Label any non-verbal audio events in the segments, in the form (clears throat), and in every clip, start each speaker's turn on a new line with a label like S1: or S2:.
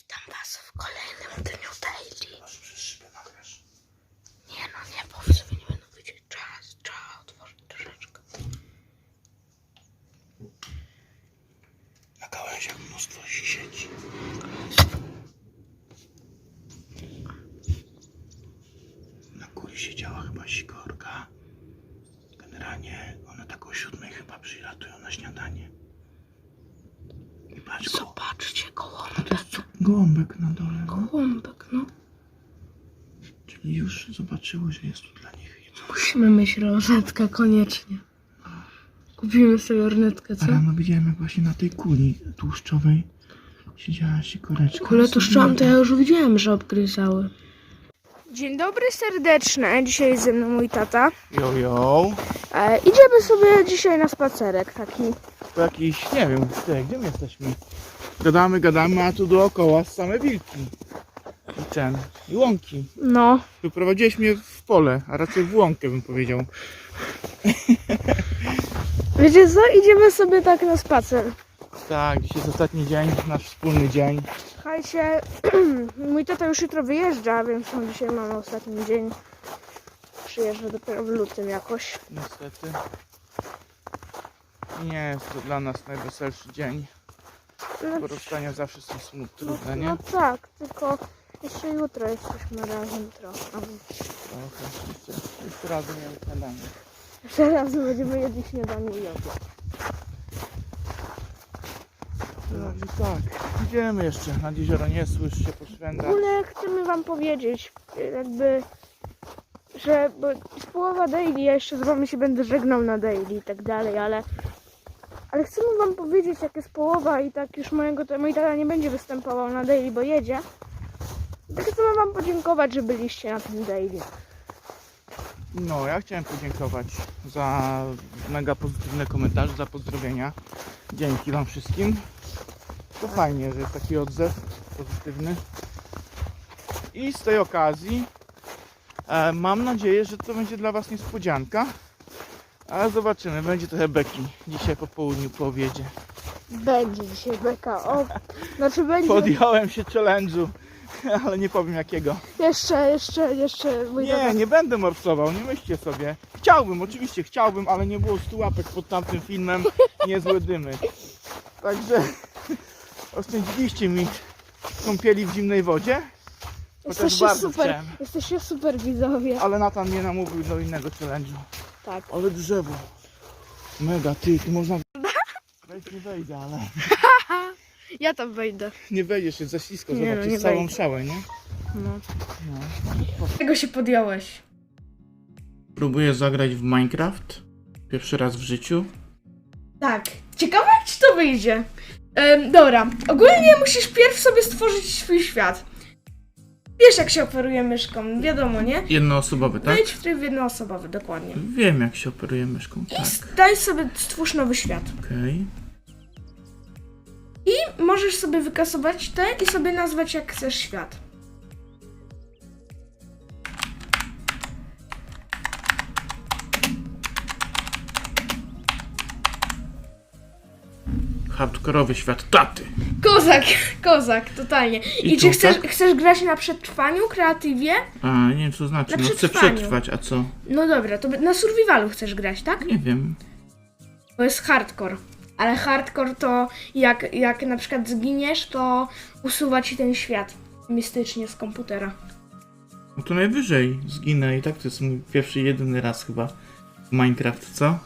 S1: Witam was w kolejnym dniu daily.
S2: Może przez szybę nagrasz.
S1: Nie no, nie, bo sobie nie będą widzieć. Trzeba, trzeba otworzyć troszeczkę.
S2: Na gałęziach mnóstwo się siedzi. Na góry siedziała chyba sikorka. Generalnie one tak o siódmej chyba przylatują na śniadanie. I patrz, go,
S1: Zobaczcie, gołąbek.
S2: Gołąbek na dole. No.
S1: Gołąbek, no.
S2: Czyli już zobaczyły, że jest tu dla nich jedzenie.
S1: Musimy mieć lornetkę koniecznie. Kupimy sobie lornetkę, co?
S2: A rano widziałem, jak właśnie na tej kuli tłuszczowej siedziała sikoreczka.
S1: Kule tuszczałam, to ja już widziałem, że obgryzały. Dzień dobry serdeczny. Dzisiaj jest ze mną mój tata.
S2: Jo, jo.
S1: E, idziemy sobie dzisiaj na spacerek taki.
S2: To jakiś, nie wiem, ty, gdzie my jesteśmy? Gadamy, gadamy, a tu dookoła same wilki. I ten, i łąki.
S1: No.
S2: Wyprowadziłeś mnie w pole, a raczej w łąkę bym powiedział. (laughs)
S1: Wiecie co? Idziemy sobie tak na spacer.
S2: Tak, dzisiaj jest ostatni dzień, nasz wspólny dzień.
S1: Słuchajcie, (clears throat) mój tata już jutro wyjeżdża, więc on dzisiaj mamy ostatni dzień. Przyjeżdża dopiero w lutym jakoś.
S2: Niestety. Nie jest to dla nas najweselszy dzień.
S1: No,
S2: rozstania zawsze są smutne,
S1: no,
S2: trudne, nie?
S1: no tak, tylko jeszcze jutro jesteśmy razem trochę.
S2: Trochę, jeszcze, jeszcze razem miałem śniadanie.
S1: Jeszcze raz będziemy jedli śniadanie i obiad.
S2: No i tak, idziemy jeszcze nad jezioro nie słysz się
S1: W
S2: poszwędać.
S1: ogóle chcemy wam powiedzieć, jakby, że bo jest połowa daily, ja jeszcze z wami się będę żegnał na daily i tak dalej, ale ale chcemy wam powiedzieć, jak jest połowa i tak już mojego, mój tata nie będzie występował na daily, bo jedzie. Tak chcemy wam podziękować, że byliście na tym daily.
S2: No, ja chciałem podziękować za mega pozytywne komentarze, za pozdrowienia. Dzięki Wam wszystkim. To fajnie, że jest taki odzew pozytywny. I z tej okazji e, mam nadzieję, że to będzie dla Was niespodzianka. Ale zobaczymy, będzie trochę beki dzisiaj po południu, po obiedzie.
S1: Będzie dzisiaj beka, o, znaczy będzie,
S2: Podjąłem się challenge'u, ale nie powiem jakiego.
S1: jeszcze, jeszcze, jeszcze mój
S2: Nie,
S1: tata,
S2: nie będę morsował, nie myślcie sobie. Chciałbym, oczywiście chciałbym, ale nie było 100 łapek pod tamtym filmem, niezłe dymy. Także (laughs) oszczędziliście mi kąpieli w zimnej wodzie, chociaż
S1: jesteście
S2: bardzo
S1: super,
S2: chciałem.
S1: jesteście super widzowie.
S2: Ale Natan mnie namówił do innego challenge'u.
S1: Tak.
S2: Ale drzewo. Mega, ty, tu można... (laughs) Wejść nie wejdę, ale (laughs)
S1: Ja tam wejdę.
S2: nie wejdziesz, jest za ślisko,
S1: Nie, no, nie
S2: całą
S1: wejdę.
S2: szałę, nie?
S1: No.
S2: No.
S1: Czego się podjąłeś?
S2: Próbuję zagrać w Minecraft. Pierwszy raz w życiu.
S1: Tak. Ciekawe jak ci to wyjdzie. Em, dobra, ogólnie musisz pierw sobie stworzyć swój świat. Wiesz jak się operuje myszką, wiadomo, nie?
S2: Jednoosobowy, tak?
S1: Wejdź w tryb jednoosobowy, dokładnie.
S2: Wiem jak się operuje myszką,
S1: I
S2: tak.
S1: daj sobie, stwórz nowy świat.
S2: Okej.
S1: I możesz sobie wykasować te i sobie nazwać jak chcesz świat.
S2: Hardkorowy świat taty.
S1: Kozak, kozak, totalnie. I,
S2: I
S1: czy
S2: tu,
S1: chcesz,
S2: tak?
S1: chcesz grać na przetrwaniu, kreatywie?
S2: A, nie wiem co znaczy.
S1: Na
S2: No chcę
S1: przetrwaniu.
S2: przetrwać, a co?
S1: No dobra, to na survivalu chcesz grać, tak?
S2: Nie wiem.
S1: To jest hardcore. Ale hardcore to jak, jak na przykład zginiesz, to usuwa ci ten świat mistycznie z komputera.
S2: No to najwyżej zginę i tak to jest mój pierwszy, jedyny raz chyba w Minecraft, co?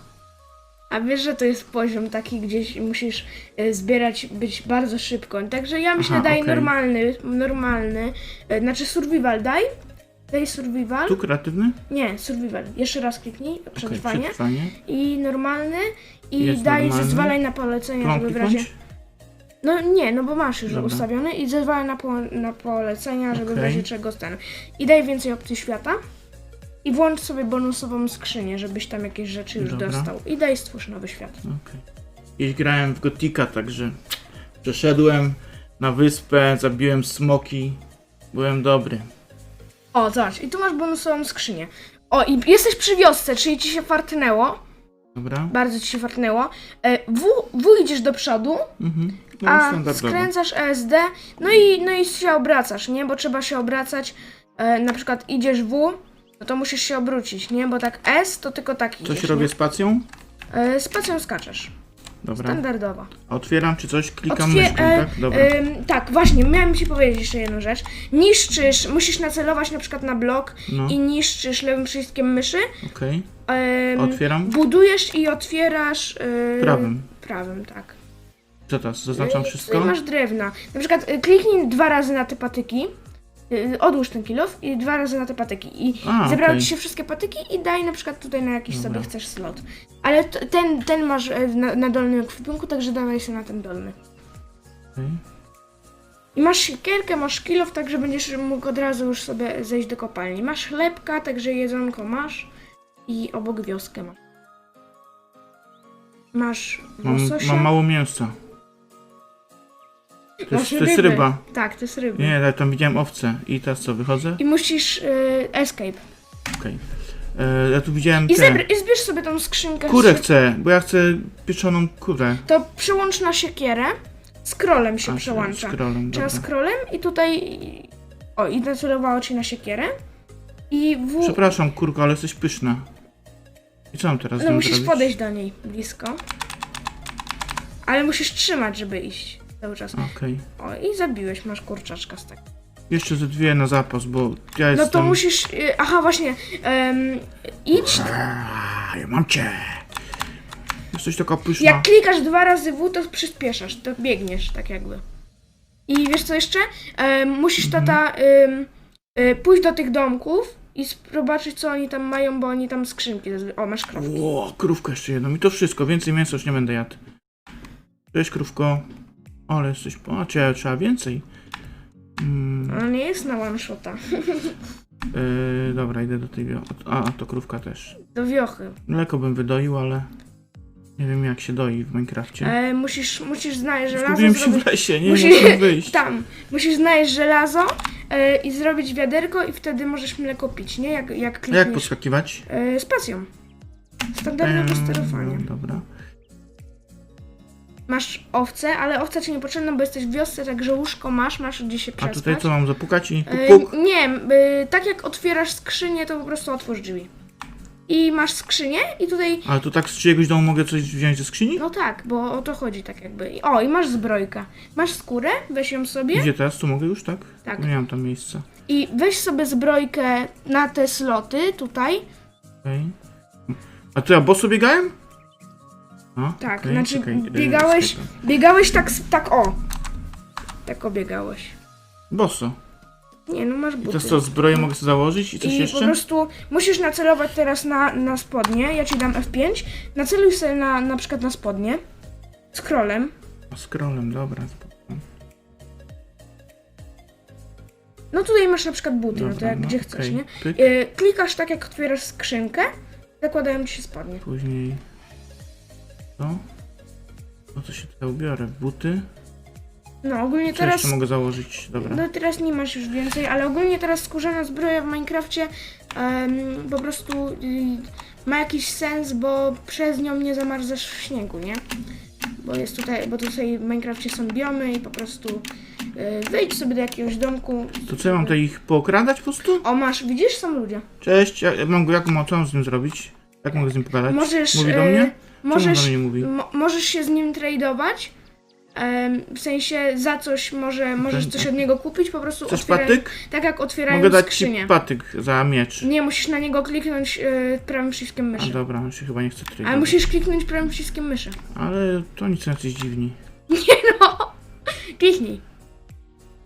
S1: A wiesz, że to jest poziom taki, gdzieś musisz e, zbierać, być bardzo szybko. Także ja myślę,
S2: Aha,
S1: daj
S2: okej.
S1: normalny, normalny, e, znaczy survival daj. Daj survival.
S2: Tu kreatywny?
S1: Nie, survival. Jeszcze raz kliknij,
S2: Okej,
S1: przetrwanie.
S2: przetrwanie.
S1: I normalny. I
S2: Jest
S1: daj,
S2: normalny.
S1: zezwalaj na polecenia, żeby w razie... No nie, no bo masz już
S2: Dobra.
S1: ustawiony i zezwalaj na, po, na polecenia, żeby w
S2: Okej.
S1: razie czego ten. I daj więcej opcji świata. I włącz sobie bonusową skrzynię, żebyś tam jakieś rzeczy już
S2: Dobra.
S1: dostał. I daj stwórz nowy świat.
S2: Okej. Kiedyś grałem w Gotika, także przeszedłem na wyspę, zabiłem smoki. Byłem dobry.
S1: O, zobacz, i tu masz bonusową skrzynię. O, i jesteś przy wiosce, czyli ci się fartnęło.
S2: Dobra?
S1: Bardzo ci się fartnęło. E, W, w idziesz do przodu,
S2: Mhm. No
S1: a
S2: standardowo.
S1: skręcasz ESD, no i, no i się obracasz, nie? Bo trzeba się obracać, e, na przykład idziesz W, no to musisz się obrócić, nie? Bo tak S to tylko tak idziesz,
S2: Coś robię spacją?
S1: E, spacją skaczesz,
S2: Dobra.
S1: standardowo.
S2: Otwieram czy coś? Klikam
S1: Otwie-
S2: myszką,
S1: e,
S2: tak? Dobra.
S1: em, tak, właśnie, miałem ci powiedzieć jeszcze jedną rzecz. Niszczysz, musisz nacelować na przykład na blok
S2: No,
S1: i niszczysz lewym przyciskiem myszy.
S2: okej. Otwieram.
S1: budujesz i otwierasz e,
S2: Prawym.
S1: Prawym, tak.
S2: Co teraz? Zaznaczam
S1: I
S2: wszystko?
S1: Masz drewna. Na przykład y, kliknij dwa razy na te patyki. Y, Odłóż ten kilof i dwa razy na te patyki. I
S2: A,
S1: zebrały
S2: okej.
S1: ci się wszystkie patyki i daj na przykład tutaj na jakiś
S2: Dobra.
S1: sobie chcesz slot. Ale t- ten, ten masz e, na, na dolnym ekwipunku, także dawaj się na ten dolny.
S2: Okej.
S1: I masz siekierkę, masz kilof, także będziesz mógł od razu już sobie zejść do kopalni. Masz chlebka, także jedzonko masz. I obok wioskę masz. Masz
S2: Mam,
S1: łososia.
S2: mam mało mięsa. To
S1: masz
S2: jest, to jest ryba.
S1: Tak, to jest ryba.
S2: Nie, ale tam widziałem owce. I teraz co, wychodzę?
S1: I musisz y, escape.
S2: Okej. E, Ja tu widziałem
S1: I,
S2: te...
S1: zebr- I zbierz sobie tą skrzynkę.
S2: Kurę
S1: z-
S2: chcę, bo ja chcę pieczoną kurę.
S1: To przełącz na siekierę. Scrollem się
S2: A,
S1: przełącza.
S2: Scrollem,
S1: Trzeba
S2: dobra.
S1: scrollem i tutaj... O, i nacelowało ci na siekierę. I w...
S2: Przepraszam, kurko, ale jesteś pyszna. I co mam teraz z
S1: No
S2: nią
S1: musisz
S2: zrobić?
S1: podejść do niej blisko. Ale musisz trzymać, żeby iść cały czas.
S2: Okej.
S1: O, i zabiłeś, masz kurczaczka z tego.
S2: Jeszcze ze dwie na zapas, bo ja
S1: No
S2: jestem...
S1: to musisz... y, Aha, właśnie. em, idź...
S2: Aaa, ja mam cię. Jesteś taka pyszna.
S1: Jak klikasz dwa razy W, to przyspieszasz, to biegniesz, tak jakby. I wiesz co jeszcze? Em, musisz
S2: Mhm.
S1: tata em, y, pójść do tych domków i zobaczyć, co oni tam mają, bo oni tam skrzynki. zazwy- O, masz krowki.
S2: O, krówkę jeszcze jedną. I to wszystko, więcej mięsa już nie będę jadł. Cześć, krówko. Ale jesteś... O, trzeba, trzeba więcej. Mm,
S1: Ona nie jest na one shota. (laughs)
S2: yy, dobra, idę do tej... wio- A, to krówka też.
S1: Do wiochy.
S2: Mleko bym wydoił, ale... Nie wiem jak się doi w Minecrafcie.
S1: E, musisz, musisz znaleźć żelazo.
S2: Zgubiłem się
S1: zrobić...
S2: w lesie, nie
S1: Musisz-
S2: mogę wyjść.
S1: Tam. Musisz znaleźć żelazo e, i zrobić wiaderko i wtedy możesz mleko pić, nie? Jak, jak
S2: A jak
S1: klikniesz
S2: podskakiwać?
S1: e, spacją. Standardowe sterowanie.
S2: Eee, Dobra.
S1: Masz owce, ale owca ci nie potrzebna, bo jesteś w wiosce, także łóżko masz, masz gdzie się
S2: A
S1: przespać.
S2: tutaj co mam zapukać i
S1: E,
S2: puk, puk?
S1: Nie, e, tak jak otwierasz skrzynię, to po prostu otwórz drzwi. I masz skrzynię i tutaj,
S2: Ale to tak z czyjegoś domu mogę coś wziąć ze skrzyni?
S1: no tak, bo o to chodzi tak jakby. I- O, i masz zbrojkę. Masz skórę, weź ją sobie
S2: Gdzie teraz? Tu mogę już, tak?
S1: Tak.
S2: Nie mam tam miejsca.
S1: i weź sobie zbrojkę na te sloty tutaj.
S2: Okej. A to ja boso biegałem? A,
S1: Tak,
S2: okej,
S1: znaczy
S2: czekaj, e,
S1: biegałeś, biegałeś tak, s- tak o. Tak obiegałeś.
S2: Boso.
S1: Nie, no masz
S2: I
S1: buty.
S2: teraz co, zbroję mogę sobie założyć i coś
S1: I
S2: jeszcze?
S1: po prostu musisz nacelować teraz na, na spodnie. Ja ci dam F5. Naceluj sobie na, na przykład na spodnie. Scrollem.
S2: A scrollem, dobra. spoko.
S1: No tutaj masz na przykład buty, no to
S2: Dobra,
S1: jak
S2: no,
S1: gdzie chcesz,
S2: okej.
S1: nie?
S2: Pyk.
S1: Y, klikasz tak jak otwierasz skrzynkę, zakładają ci się spodnie.
S2: Później... Co? No to się tutaj ubiorę. Buty.
S1: No ogólnie
S2: Co
S1: teraz.
S2: jeszcze mogę założyć? Dobra.
S1: No teraz nie masz już więcej, ale ogólnie teraz skórzana zbroja w Minecrafcie em, po prostu y, ma jakiś sens, bo przez nią nie zamarzasz w śniegu, nie? Bo jest tutaj, bo tutaj w Minecrafcie są biomy i po prostu y, wejdź sobie do jakiegoś domku.
S2: To co ja mam tutaj ich pookradać po prostu?
S1: O masz, widzisz, są ludzie.
S2: Cześć, ja, ja mam jak mam, co mam z nim zrobić? Jak mogę z nim pogadać?
S1: Możesz.
S2: Mówi do
S1: y,
S2: mnie?
S1: Możesz,
S2: do mnie nie mówi?
S1: mo, możesz się z nim tradeować. em, w sensie za coś może możesz coś od niego kupić, po prostu
S2: Chcesz
S1: otwieraj-
S2: patyk?
S1: tak jak otwierają
S2: Mogę dać
S1: skrzynię.
S2: ci patyk za miecz.
S1: Nie, musisz na niego kliknąć y, prawym przyciskiem
S2: A
S1: myszy.
S2: dobra, on się chyba nie chce.
S1: Ale musisz kliknąć prawym przyciskiem myszy.
S2: Ale to nic jacyś dziwni. (laughs)
S1: Kliknij.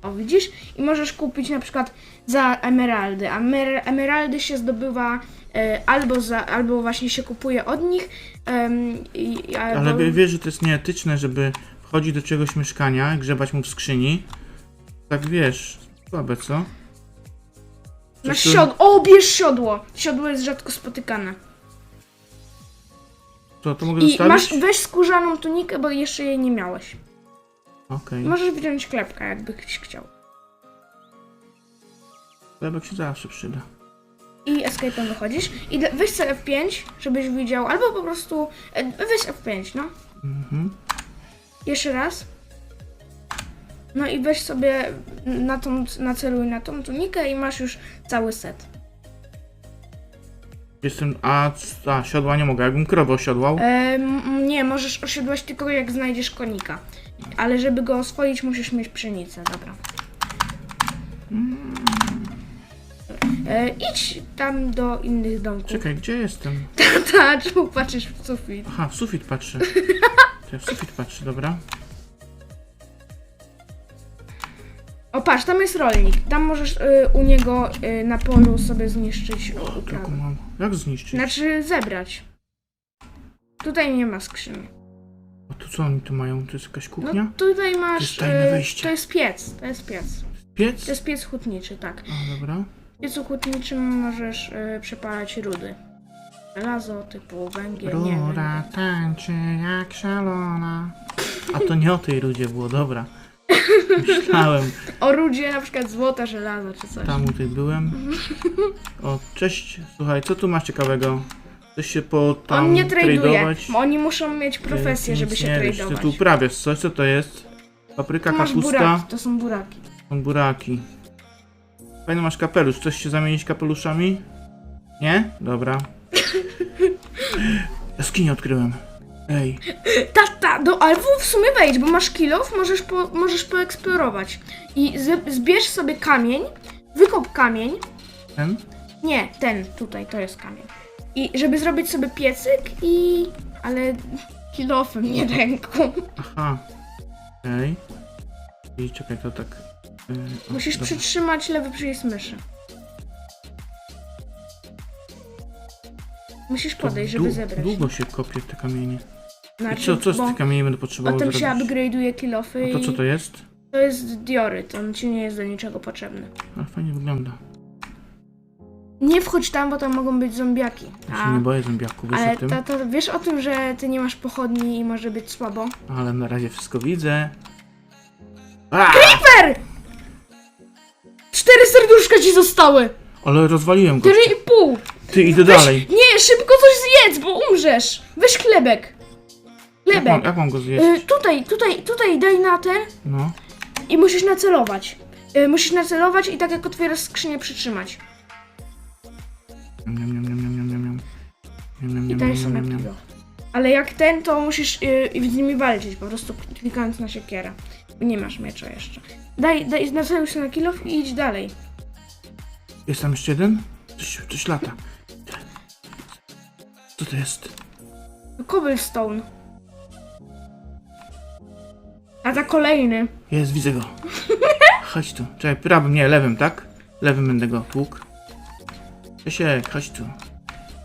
S1: O, widzisz? I możesz kupić na przykład za emeraldy. A mer- emeraldy się zdobywa albo, za, albo właśnie się kupuje od nich. i, albo...
S2: Ale wie- wiesz, że to jest nieetyczne, żeby wchodzić do czegoś mieszkania, grzebać mu w skrzyni. Tak wiesz, słabe co?
S1: Masz
S2: tu-
S1: siodło. O, bierz siodło. Siodło jest rzadko spotykane.
S2: To, to mogę
S1: I
S2: zostawić?
S1: masz, weź skórzaną tunikę, bo jeszcze jej nie miałeś.
S2: Okej.
S1: Możesz wziąć klepka, jakbyś chciał.
S2: Chlebek się zawsze przyda.
S1: I escape'em wychodzisz. I weź sobie F5, żebyś widział, albo po prostu... e, Weź F5, no.
S2: Mhm.
S1: Jeszcze raz. No i weź sobie na tą, naceluj na tą tunikę i masz już cały set.
S2: Jestem. A, a siodła nie mogę. Jakbym krowę osiodłał.
S1: Em, nie, możesz osiodłać tylko jak znajdziesz konika. Ale żeby go oswoić, musisz mieć pszenicę, dobra. E, idź tam do innych domków.
S2: Czekaj, gdzie jestem? (laughs)
S1: Ta, czemu patrzysz w sufit?
S2: Aha, w sufit patrzę. To ja w sufit patrzę, dobra.
S1: O, patrz, tam jest rolnik. Tam możesz y, u niego y, na polu sobie zniszczyć
S2: Tylko
S1: uprawę.
S2: mam. Jak zniszczyć?
S1: Znaczy zebrać. Tutaj nie ma skrzyni.
S2: A to co oni tu mają? To jest jakaś
S1: No
S2: kuchnia?
S1: tutaj masz.
S2: tajne
S1: y,
S2: wejście.
S1: to jest piec. To jest piec.
S2: Piec?
S1: To jest piec hutniczy, tak.
S2: A, dobra.
S1: W piecu hutniczym możesz y, przepalać rudy. Żelazo typu węgiel, nie
S2: Rura tańczy jak szalona. A to nie o tej rudzie było, dobra. (laughs) Myślałem,
S1: O rudzie na przykład złota, żelazo czy coś.
S2: tam u tej byłem. O, cześć, słuchaj, co tu masz ciekawego? Chcesz się po tam
S1: On nie traduje. bo Oni muszą mieć profesję, żeby się
S2: nie wiesz. Ty tu uprawiasz coś, co to jest? Papryka,
S1: masz
S2: kapusta,
S1: buraki, to są buraki.
S2: są buraki. Fajny masz kapelusz, chcesz się zamienić kapeluszami? Nie? Dobra. Jaskinię odkryłem. Ej,
S1: Tata, do albo w sumie wejdź, bo masz kilof, możesz, po, możesz poeksplorować. I z, zbierz sobie kamień, wykop kamień.
S2: ten?
S1: Nie, ten tutaj, to jest kamień. I żeby zrobić sobie piecyk i... ale kilofem, nie ręką.
S2: Aha. Okej. I czekaj, to tak...
S1: Musisz
S2: dobra.
S1: przytrzymać lewy przycisk myszy. Musisz podejść, żeby zebrać.
S2: Długo się kopie te kamienie. I
S1: Znaczy,
S2: co, co z tych kamieni będę potrzebował
S1: potem
S2: zrobić?
S1: się upgrade'uje kilofy
S2: A to co to jest?
S1: to jest dioryt, on ci nie jest do niczego potrzebny.
S2: A fajnie wygląda.
S1: Nie wchodź tam, bo tam mogą być zombiaki.
S2: Ja się
S1: A,
S2: nie boję zombiaków, wiesz
S1: ale
S2: o tym?
S1: to, to wiesz o tym, że ty nie masz pochodni i może być słabo?
S2: Ale na razie wszystko widzę. A!
S1: Per! Cztery serduszka ci zostały!
S2: Ale rozwaliłem go.
S1: Cztery i pół!
S2: Ty idę
S1: Weź,
S2: dalej.
S1: nie, szybko coś zjedz, bo umrzesz! Weź chlebek!
S2: Jak mam,
S1: Chlebek!
S2: jak mam go zjeść?
S1: Y, tutaj, tutaj, tutaj daj na ten
S2: No.
S1: i musisz nacelować. Y, musisz nacelować i tak jak otwierasz skrzynię przytrzymać.
S2: Niam, niam, niam, niam, niam, niam, niam. Niam, niam,
S1: I
S2: niam,
S1: daj
S2: niam,
S1: sobie
S2: niam, niam.
S1: kilo. Ale jak ten, to musisz y, z nimi walczyć, po prostu klikając na siekierę. Nie masz miecza jeszcze. Daj, daj, naceluj się na kilo i idź dalej.
S2: Jest tam jeszcze jeden? Coś, coś lata. Co to jest?
S1: Cobblestone. A za kolejny.
S2: Jest, widzę go. (laughs) Chodź tu. Czekaj, prawym, nie, lewym, tak? Lewym będę go tłukł. Czesiek, chodź tu.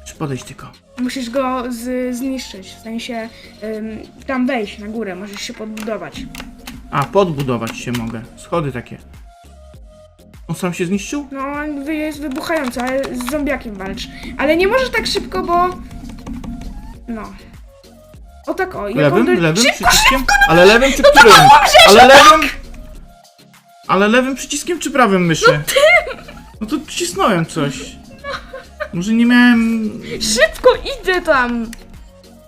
S2: Czy podejść tylko.
S1: Musisz go z, zniszczyć, w sensie ym, tam wejść na górę, możesz się podbudować.
S2: A, podbudować się mogę. Schody takie. On sam się zniszczył?
S1: No, on wy- jest wybuchający, ale z zombiakiem walcz. Ale nie możesz tak szybko, bo... No. O tak o. jak
S2: Lewym?
S1: on do-
S2: Lewym
S1: Szybko,
S2: przyciskiem? Ale lewym czy którym? Ale lewym... Ale lewym przyciskiem czy prawym myszy? No! No to wcisnąłem coś. Może nie miałem...
S1: szybko idę tam!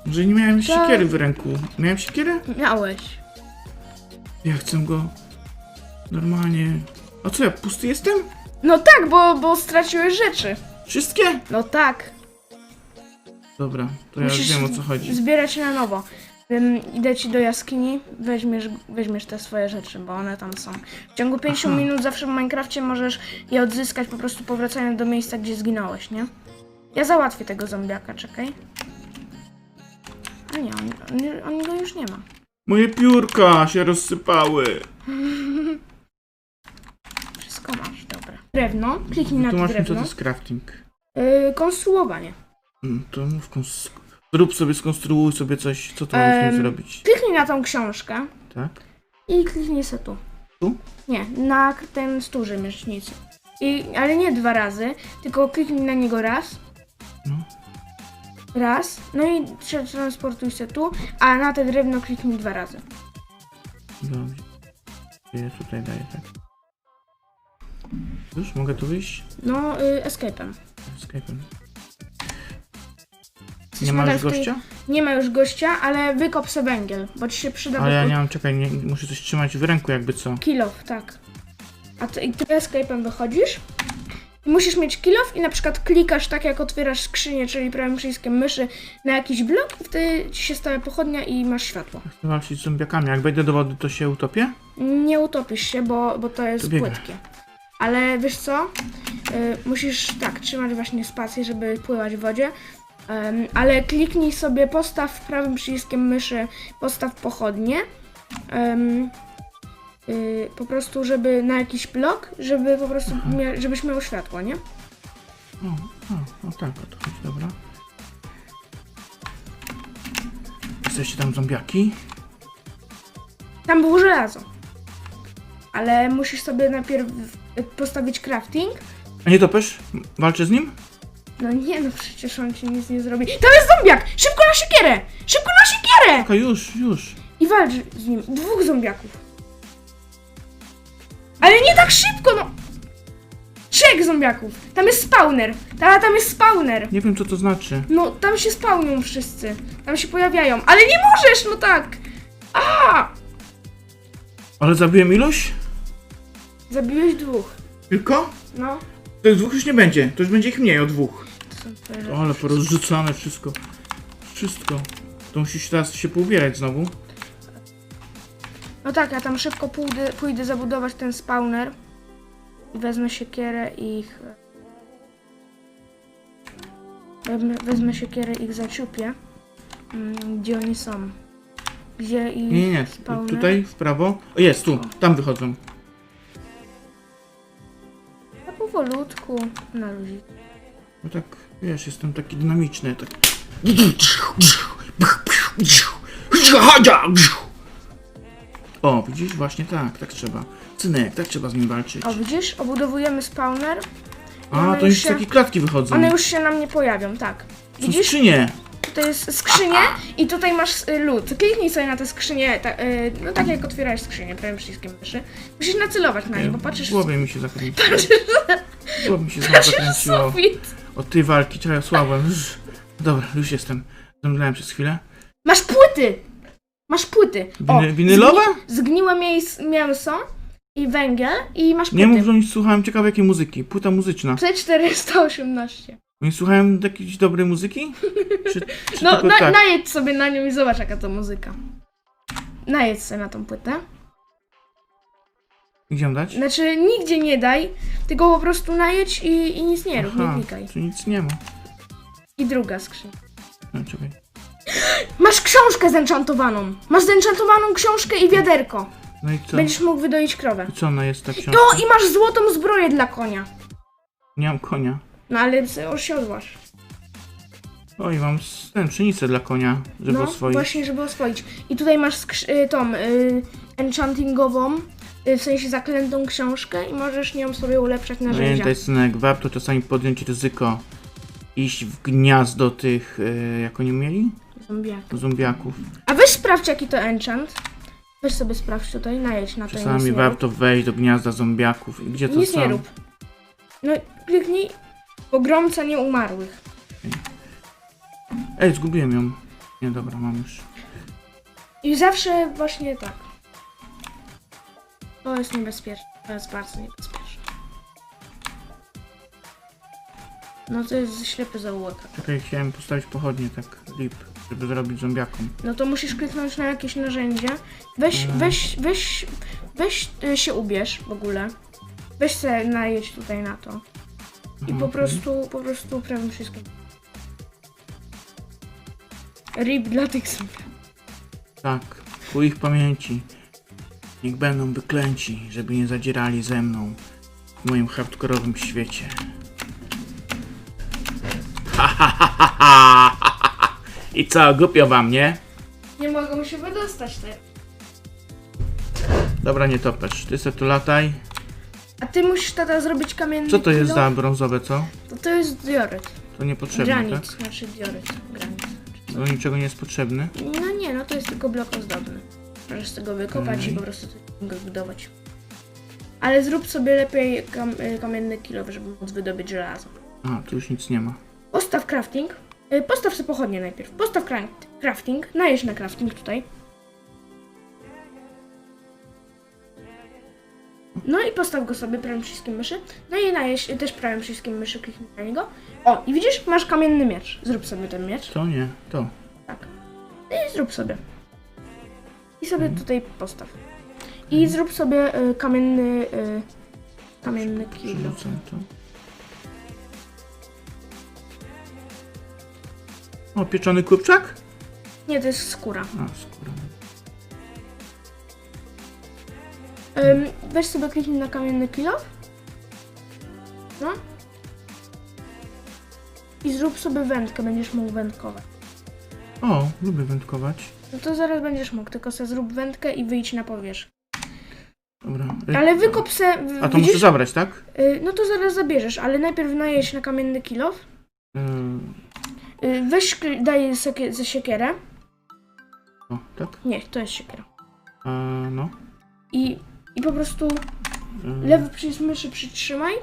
S2: Może nie miałem
S1: Tak.
S2: siekiery w ręku. Miałem siekierę?
S1: Miałeś.
S2: Ja chcę go... Normalnie... A co ja, pusty jestem?
S1: No tak, bo, bo straciłeś rzeczy.
S2: Wszystkie?
S1: No tak.
S2: Dobra, to ja już
S1: Musisz
S2: wiem o co chodzi.
S1: Zbierać na nowo. Ym, idę ci do jaskini, weźmiesz, weźmiesz te swoje rzeczy, bo one tam są. W ciągu 5
S2: Aha.
S1: minut zawsze w Minecrafcie możesz je odzyskać po prostu powracając do miejsca, gdzie zginąłeś, nie? Ja załatwię tego zombiaka, czekaj. A nie, on, on, on go już nie ma.
S2: Moje piórka się rozsypały. (laughs)
S1: Wszystko masz, dobra. Drewno, kliknij na to
S2: Tłumacz mi co to
S1: drewno.
S2: jest crafting.
S1: Yy, konstruowanie.
S2: Mm, To mów kons... Zrób sobie, skonstruuj sobie coś, co to
S1: Em,
S2: musimy zrobić,
S1: Kliknij na tą książkę
S2: tak?
S1: i kliknij se tu.
S2: Tu?
S1: Nie, na k- ten stół rzemieślnicy. I, ale nie dwa razy, tylko kliknij na niego raz.
S2: No.
S1: Raz. No i przetransportuj se tu, a na te drewno kliknij dwa razy.
S2: Dobrze. Ja tutaj daję, tak. Już? Mogę tu wyjść?
S1: No, y, escape'em.
S2: Skype'em. Nie ma
S1: nadal
S2: już
S1: w tej-
S2: gościa?
S1: Nie ma już gościa, ale wykop se węgiel, bo ci się przyda
S2: Ale ja
S1: wykop-
S2: nie mam, czekaj, nie, muszę coś trzymać w ręku jakby co.
S1: Kilof, tak. A ty, i ty escape'em wychodzisz musisz mieć kilof i na przykład klikasz tak jak otwierasz skrzynię, czyli prawym przyciskiem myszy na jakiś blok i wtedy ci się stawia pochodnia i masz światło.
S2: Chcę walczyć z zombiakami. Jak wejdę do wody, to się utopię?
S1: Nie utopisz się, bo, bo to jest
S2: biegnę.
S1: płytkie. Ale wiesz co? Y, musisz tak trzymać właśnie spację, żeby pływać w wodzie. Em, ale kliknij sobie postaw prawym przyciskiem myszy, postaw pochodnie. Em, y, po prostu, żeby na jakiś blok, żeby po prostu, mia- żebyś miał światło, nie?
S2: O, o, o tak, o to chodzi, dobra. Jesteście tam zombiaki?
S1: Tam było żelazo. Ale musisz sobie najpierw postawić crafting.
S2: A nie topesz? Walczę z nim?
S1: No nie, no przecież on ci nic nie zrobi. Tam jest zombiak! Szybko na siekierę! Szybko na siekierę!
S2: Okej, już, już.
S1: I walcz z nim. Dwóch zombiaków. Ale nie tak szybko, no! Trzech zombiaków. Tam jest spawner. Ta, tam jest spawner.
S2: Nie wiem co to znaczy.
S1: No, tam się spawnią wszyscy. Tam się pojawiają. Ale nie możesz, no tak! A!
S2: Ale zabiłem iluś?
S1: Zabiłeś dwóch.
S2: Tylko?
S1: No.
S2: To już dwóch już nie będzie. To już będzie ich mniej o dwóch.
S1: Rzeczy.
S2: O, ale porozrzucane wszystko. Wszystko. To musisz teraz się poubierać znowu.
S1: No tak, ja tam szybko pójdę, pójdę zabudować ten spawner. I wezmę siekierę i ich... Wezmę, wezmę siekierę i ich zaciupię. Mm, Gdzie oni są? Gdzie i...
S2: Nie, nie, nie.
S1: spawner?
S2: Tutaj, w prawo. O, jest, tu. Tam wychodzą.
S1: Ja powolutku na ludzi.
S2: No tak, wiesz, jestem taki dynamiczny, tak. O, widzisz? Właśnie tak, tak trzeba. Synek, tak trzeba z nim walczyć.
S1: O, widzisz? Obudowujemy spawner.
S2: A,
S1: one
S2: to już
S1: się-
S2: takie klatki wychodzą.
S1: One już się na mnie pojawią, tak.
S2: Są
S1: Widzisz?
S2: skrzynie.
S1: To jest skrzynie i tutaj masz y, lód. Kliknij sobie na tę skrzynię, ta, y, no tak jak otwierałeś skrzynię prawym przyciskiem myszy. Musisz nacelować na nie, bo patrzysz
S2: W głowie mi się zakręciło. (laughs) Głowie mi się znowu zakręciło.
S1: sufit.
S2: Od tej walki, czekaj, słabłem. Dobra, już jestem. Zemdlałem przez chwilę.
S1: Masz płyty! Masz płyty.
S2: Winy, winylowe?
S1: Zgni, zgniłe mięs, mięso i węgiel i masz
S2: Nie
S1: płyty.
S2: mów, że oni słuchałem ciekawe jakiej muzyki. Płyta muzyczna.
S1: C418.
S2: Oni słuchałem jakiejś dobrej muzyki? Czy, czy (laughs)
S1: No,
S2: tylko
S1: na,
S2: tak?
S1: najedź sobie na nią i zobacz jaka to muzyka. Najedź sobie na tą płytę.
S2: Gdzie ją dać?
S1: Znaczy nigdzie nie daj, tylko po prostu najedź i, i nic nie rób, nie
S2: Aha,
S1: klikaj.
S2: tu nic nie ma.
S1: I druga skrzynka.
S2: No, czekaj.
S1: Masz książkę zenchantowaną. Masz zenchantowaną książkę i wiaderko.
S2: No i co?
S1: Będziesz mógł wydoić krowę.
S2: I co ona jest ta książka?
S1: To i masz złotą zbroję dla konia.
S2: Nie mam konia.
S1: No ale sobie osiodłasz.
S2: Oj, mam s- ten, pszenicę dla konia, żeby
S1: no,
S2: oswoić.
S1: właśnie, żeby oswoić. I tutaj masz y, tą y, enchantingową, y, w sensie zaklętą książkę i możesz nią sobie ulepszać narzędzia.
S2: Pamiętaj, synek, warto czasami podjąć ryzyko. Iść w gniazdo tych, y, jak oni mieli?
S1: Zombiaki.
S2: Zombiaków.
S1: A weź sprawdź jaki to enchant. Weź sobie sprawdź tutaj, najedź na to i nic
S2: Czasami
S1: nie
S2: warto wejść do gniazda zombiaków. I gdzie to
S1: Nic
S2: są?
S1: nie rób. No kliknij pogromca nieumarłych.
S2: Ej, zgubiłem ją. Nie, dobra, mam już.
S1: I zawsze właśnie tak. To jest niebezpieczne. To jest bardzo niebezpieczne. No to jest ślepy zaułek.
S2: Czekaj, chciałem postawić pochodnie, tak, lip, żeby zrobić zombiakom.
S1: No to musisz kliknąć na jakieś narzędzie. Weź,
S2: Mhm.
S1: weź, weź, weź y, się ubierz w ogóle. Weź se najedź tutaj na to. I po
S2: okej.
S1: prostu, po prostu prawym wszystkim. RIP dla tych zombiaków.
S2: Tak, ku ich pamięci. Niech będą wyklęci, żeby nie zadzierali ze mną w moim hardkorowym świecie. I co, głupio wam, nie?
S1: Nie mogą się wydostać te.
S2: Dobra, nie topesz. Ty se tu lataj.
S1: A ty musisz tata zrobić kamienny
S2: Co to jest za brązowe, co?
S1: To, to jest dioryt.
S2: To niepotrzebne,
S1: Granit,
S2: tak?
S1: znaczy dioryt. Granit.
S2: Do niczego nie jest potrzebny.
S1: No nie, no to jest tylko blok ozdobny. Możesz z tego wykopać
S2: Okej.
S1: i po prostu go budować. Ale zrób sobie lepiej kam y, kamienny kilo, żeby móc wydobyć żelazo.
S2: A, tu już nic nie ma.
S1: Postaw crafting. Y, Postaw sobie pochodnie najpierw. Postaw cra- crafting. Najeźdź na crafting tutaj. No i postaw go sobie prawym przyciskiem myszy. No i najeźdź też prawym przyciskiem myszy, kliknij na niego. O, i widzisz, masz kamienny miecz. Zrób sobie ten miecz.
S2: To nie, to.
S1: Tak. I zrób sobie. I sobie tutaj postaw. I zrób sobie y, kamienny, y, kamienny kilo.
S2: O, pieczony kurczak?
S1: Nie, to jest skóra.
S2: A, skóra.
S1: Ym, weź sobie kliknij na kamienny kilo. No. I zrób sobie wędkę, będziesz mógł wędkować.
S2: O, lubię wędkować.
S1: No to zaraz będziesz mógł, tylko sobie zrób wędkę i wyjdź na powierzchnię.
S2: Dobra. Ej,
S1: Ale wykop se,
S2: A to
S1: widzisz?
S2: muszę zabrać, tak?
S1: Y, no to zaraz zabierzesz, ale najpierw najeść na kamienny kilo.
S2: Yy,
S1: Y, weź, daj sekie- ze siekierę.
S2: o, tak?
S1: Nie, to jest siekiera.
S2: E, no.
S1: I, i po prostu
S2: E,
S1: lewy przycisk myszy przytrzymaj.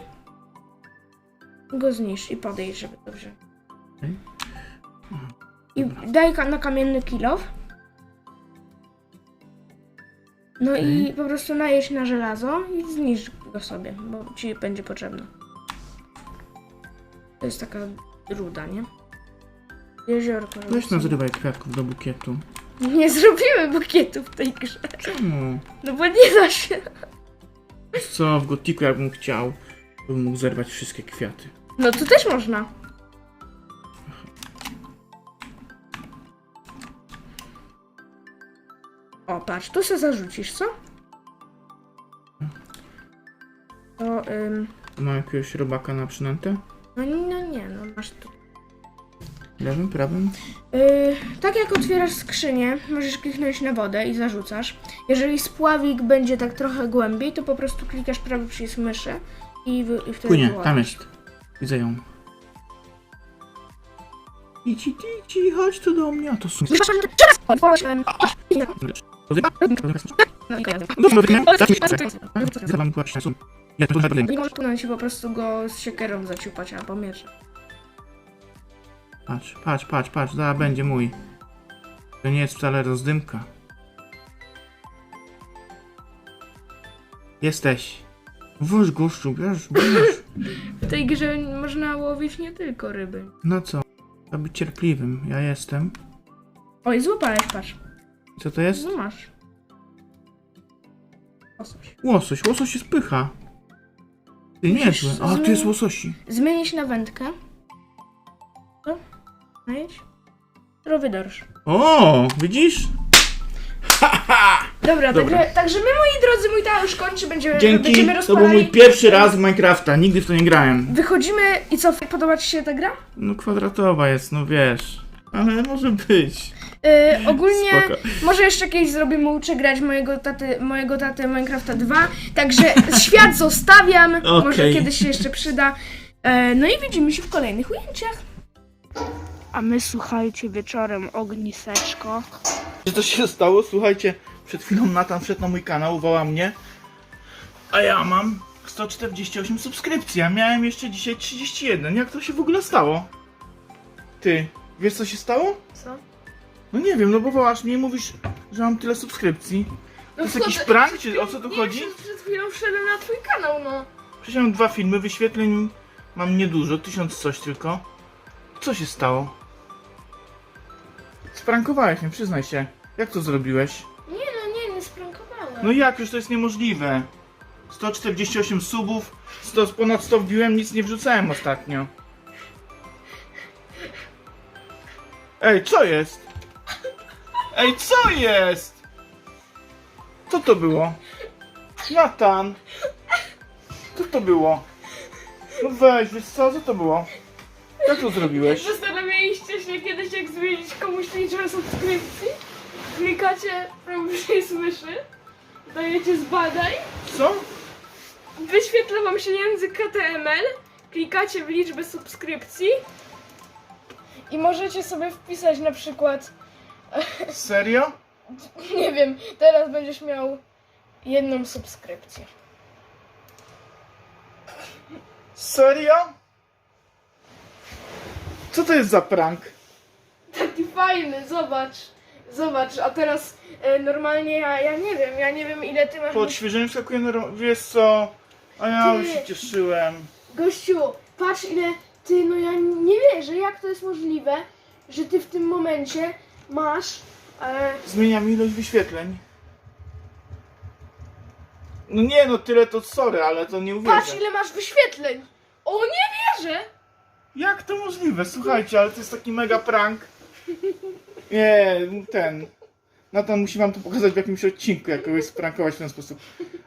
S1: Go zniszcz i podejdź, żeby dobrze.
S2: Okej.
S1: I daj ka- na kamienny kilof. No i po prostu najeść na żelazo i zniszcz go sobie, bo ci będzie potrzebne. To jest taka ruda, nie? Jeziorko.
S2: Weź nazrywaj kwiatków do bukietu.
S1: Nie zrobimy bukietu w tej grze.
S2: Czemu?
S1: No bo nie da się.
S2: Wiesz Co, w gotiku jakbym chciał, to bym mógł zerwać wszystkie kwiaty.
S1: No to też można. O, patrz, tu se zarzucisz, co? To, ym,
S2: Mam jakiegoś robaka na przynętę?
S1: no, no nie, no masz tu.
S2: Lewym, prawym?
S1: Yy, tak jak otwierasz skrzynię, możesz kliknąć na wodę i zarzucasz. Jeżeli spławik będzie tak trochę głębiej, to po prostu klikasz prawy przycisk myszy i, wy, i wtedy
S2: Płynie,
S1: wyłapiesz.
S2: tam jest. Widzę ją. Ici, tici, chodź tu do mnie. A to są...
S1: Nie możesz płynąć i po prostu go z siekierą zaciupać albo mieczem.
S2: Patrz, patrz, patrz, patrz, zaraz będzie mój. To nie jest wcale rozdymka. Jesteś. Wóż gościu, wiesz, wiesz.
S1: W tej grze można łowić nie tylko ryby.
S2: No co? Trzeba być cierpliwym. Ja jestem.
S1: Oj, złapałeś, patrz.
S2: Co to jest?
S1: No masz. Łosoś.
S2: Łosoś. Łosoś jest pycha. Ty niezłe. A, tu jest łososi.
S1: Zmienić na wędkę. Co? Najedź. Zdrowy dorsz.
S2: O, widzisz?
S1: Dobra,
S2: Dobra.
S1: Także, także my, moi drodzy, mój ta już kończy. Będziemy,
S2: Dzięki.
S1: będziemy
S2: To
S1: rozpalali.
S2: był mój pierwszy raz w Minecrafta. Nigdy w to nie grałem.
S1: Wychodzimy i co, podoba ci się ta gra?
S2: No kwadratowa jest, no wiesz. Ale może być.
S1: Yy, ogólnie
S2: Spoko.
S1: może jeszcze kiedyś zrobimy uczę grać mojego taty, mojego taty Minecrafta 2. Także (laughs) świat zostawiam. Może
S2: Okej.
S1: kiedyś się jeszcze przyda. E, no i widzimy się w kolejnych ujęciach. A my słuchajcie wieczorem ogniseczko.
S2: Że to się stało? Słuchajcie, przed chwilą Natan wszedł na mój kanał, woła mnie. A ja mam 148 subskrypcji, a miałem jeszcze dzisiaj 31. Jak to się w ogóle stało? Ty, wiesz co się stało?
S1: Co?
S2: No nie wiem, no bo wołasz mnie i mówisz, że mam tyle subskrypcji. To jest
S1: co
S2: jakiś prank, czy o co tu
S1: Nie,
S2: chodzi?
S1: przed, przed chwilą wszedłem na twój kanał, no.
S2: Przecież mam dwa filmy, wyświetleń mam niedużo, tysiąc coś tylko. Co się stało? Sprankowałeś mnie, przyznaj się. Jak to zrobiłeś?
S1: Nie no, nie, nie sprankowałem.
S2: No jak, już to jest niemożliwe. 148 subów, 100, ponad 100 wbiłem, nic nie wrzucałem ostatnio. Ej, co jest? Ej, co jest? Co to było? Natan! Co to było? No weź, wiesz co, co to było? Jak to zrobiłeś? (laughs)
S1: Zastanawialiście się kiedyś, jak zmienić komuś liczbę subskrypcji? Klikacie przycisk myszy, dajecie zbadaj,
S2: Co?
S1: wyświetla wam się język HTML, klikacie w liczbę subskrypcji i możecie sobie wpisać na przykład, (laughs)
S2: Serio?
S1: nie wiem, teraz będziesz miał jedną subskrypcję.
S2: Serio? Co to jest za prank?
S1: jaki fajny, zobacz. Zobacz, a teraz e, normalnie ja, ja nie wiem, ja nie wiem ile ty masz...
S2: Po odświeżeniu skakuje na Wiesz co? A ja już
S1: Ty.
S2: się cieszyłem.
S1: Gościu, patrz ile ty, no ja nie wierzę, jak to jest możliwe, że ty w tym momencie masz... E,
S2: Zmieniam ilość wyświetleń. No nie no, tyle to sorry, ale to nie uwierzę.
S1: patrz ile masz wyświetleń! O, nie wierzę!
S2: Jak to możliwe? Słuchajcie, ale to jest taki mega prank. Nie, ten. Natan musi wam to pokazać w jakimś odcinku, jak kogoś sprankować w ten sposób.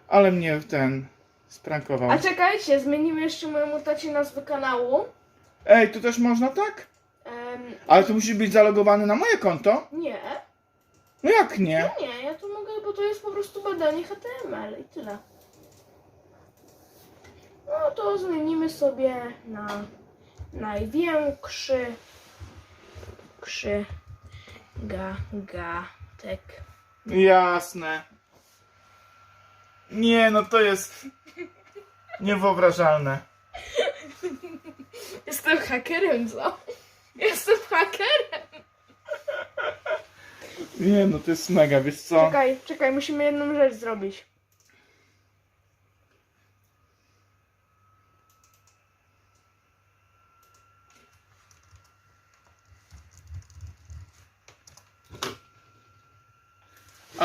S2: Ale mnie ten sprankował.
S1: A czekajcie, zmienimy jeszcze mojemu tacie nazwę kanału.
S2: Ej, tu też można tak?
S1: Em,
S2: Ale to musi być zalogowany na moje konto?
S1: nie,
S2: No jak nie?
S1: no nie, ja tu mogę, bo to jest po prostu badanie HTML i tyle. No to zmienimy sobie na największy krzy ga, gatek.
S2: Jasne. Nie, no to jest niewyobrażalne.
S1: Jestem hakerem, co? Jestem hakerem.
S2: Nie, no to jest mega, wiesz co?
S1: Czekaj, czekaj, musimy jedną rzecz zrobić.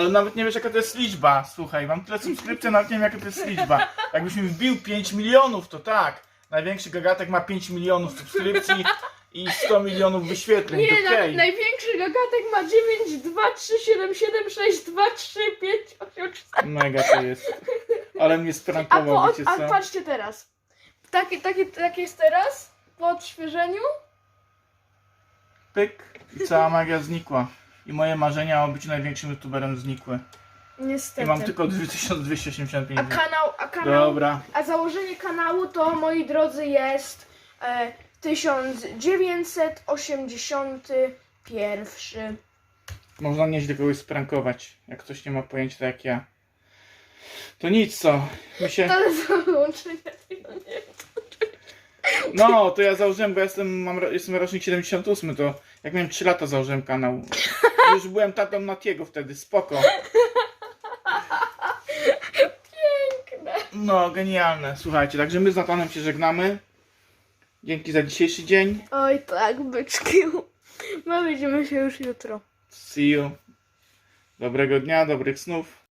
S2: Ale nawet nie wiesz jaka to jest liczba. Słuchaj, mam tyle subskrypcji, nawet nie wiem jaka to jest liczba. Jakbyś mi wbił 5 milionów, to tak. Największy gagatek ma 5 milionów subskrypcji i 100 milionów wyświetleń.
S1: Nie, na,
S2: okej.
S1: największy gagatek ma 9, 2, 3, 7, 7, 6, 2, 3, 5, 8, 4.
S2: Mega to jest. Ale mnie
S1: A,
S2: sprankował,
S1: po,
S2: wiecie
S1: a
S2: co?
S1: patrzcie teraz. Takie, takie, tak jest teraz, po odświeżeniu.
S2: Pyk i cała magia znikła. I moje marzenia o byciu największym youtuberem znikły. I
S1: Niestety.
S2: mam tylko 2285
S1: A kanał, a kanał,
S2: Dobra.
S1: a założenie kanału to, moi drodzy, jest e, 1981.
S2: Można nieźle kogoś sprankować. Jak ktoś nie ma pojęcia tak jak ja. To nic co. My się...
S1: Ale (laughs) załączenie tego nie
S2: No, to ja założyłem, bo jestem, mam, ro- jestem rocznik 78, to jak miałem 3 lata założyłem kanał. Już byłem tatą Natiego wtedy, spoko.
S1: piękne.
S2: No, genialne. Słuchajcie, także my z Natanem się żegnamy. Dzięki za dzisiejszy dzień.
S1: Oj tak, byczki. My widzimy się już jutro.
S2: See you. Dobrego dnia, dobrych snów.